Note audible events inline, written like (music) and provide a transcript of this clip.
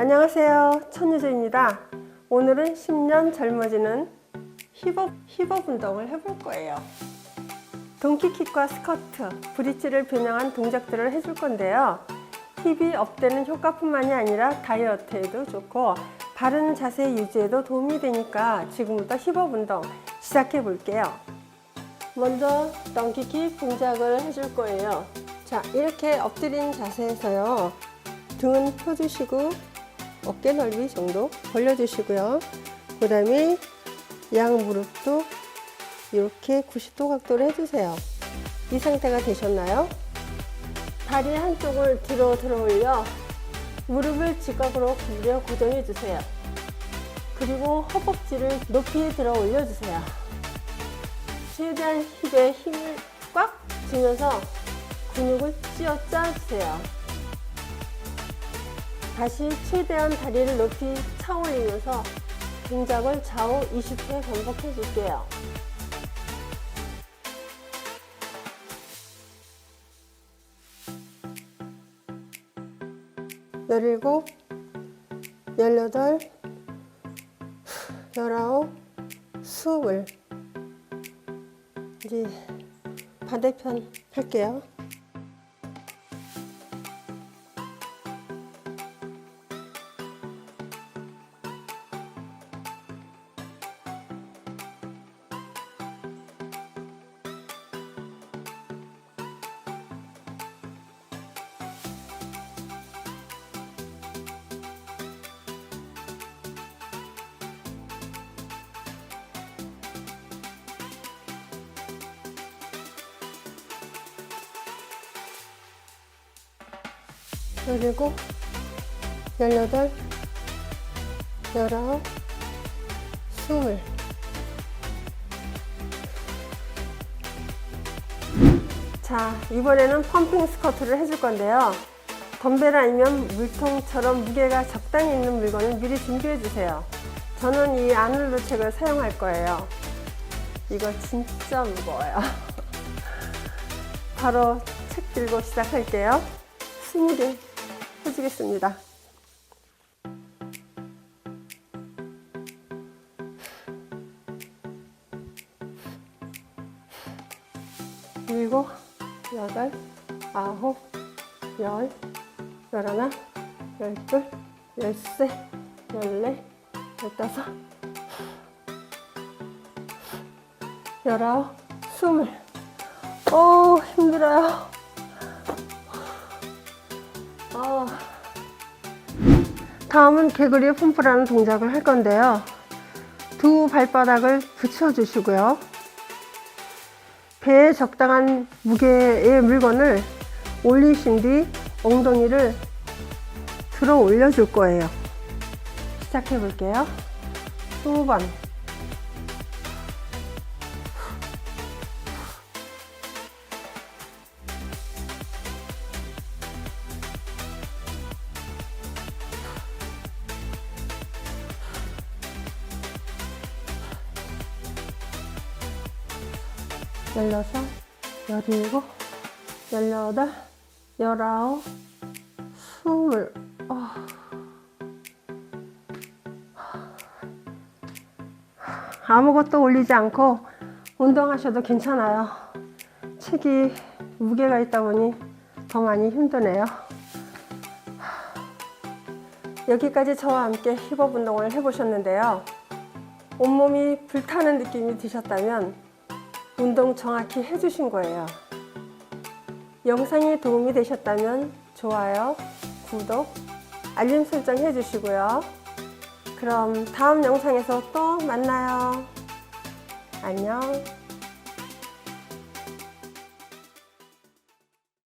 안녕하세요. 천유주입니다. 오늘은 10년 젊어지는 힙업, 힙업 운동을 해볼 거예요. 동키킥과 스커트, 브릿지를 변형한 동작들을 해줄 건데요. 힙이 업되는 효과뿐만이 아니라 다이어트에도 좋고 바른 자세 유지에도 도움이 되니까 지금부터 힙업 운동 시작해 볼게요. 먼저 덩키킥 동작을 해줄 거예요. 자, 이렇게 엎드린 자세에서요. 등은 펴주시고 어깨 넓이 정도 벌려주시고요. 그 다음에 양 무릎도 이렇게 90도 각도로 해주세요. 이 상태가 되셨나요? 다리 한쪽을 뒤로 들어 올려 무릎을 직각으로 구부려 고정해 주세요. 그리고 허벅지를 높이 들어 올려 주세요. 최대한 힙에 힘을 꽉 주면서 근육을 쥐어 짜주세요. 다시 최대한 다리를 높이 차 올리면서 동작을 좌우 20회 반복해 줄게요. 열일곱, 열여덟, 열아홉. 이제 반대편 할게요. 열일곱, 열여덟, 열아홉. 자, 이번에는 펌핑 스쿼트를 해줄 건데요. 덤벨 아니면 물통처럼 무게가 적당히 있는 물건을 미리 준비해 주세요. 저는 이 아놀드 책을 사용할 거예요. 이거 진짜 무거워요. (laughs) 바로 책 들고 시작할게요. 20개 해주겠습니다. 일곱, 여덟, 아홉, 열, 열하나, 열둘, 열세, 열네, 열다섯, 열아홉, 스물. 오, 힘들어요. 다음은 개구리 펌프라는 동작을 할 건데요. 두 발바닥을 붙여주시고요. 배에 적당한 무게의 물건을 올리신 뒤 엉덩이를 들어 올려줄 거예요. 시작해 볼게요. 20번. 열여섯, 열일곱, 열여덟, 열아홉, 스물. 아. 아무것도 올리지 않고 운동하셔도 괜찮아요. 책이 무게가 있다 보니 더 많이 힘드네요. 여기까지 저와 함께 힙업 운동을 해보셨는데요. 온몸이 불타는 느낌이 드셨다면 운동 정확히 해주신 거예요. 영상이 도움이 되셨다면 좋아요, 구독, 알림 설정 해주시고요. 그럼 다음 영상에서 또 만나요. 안녕.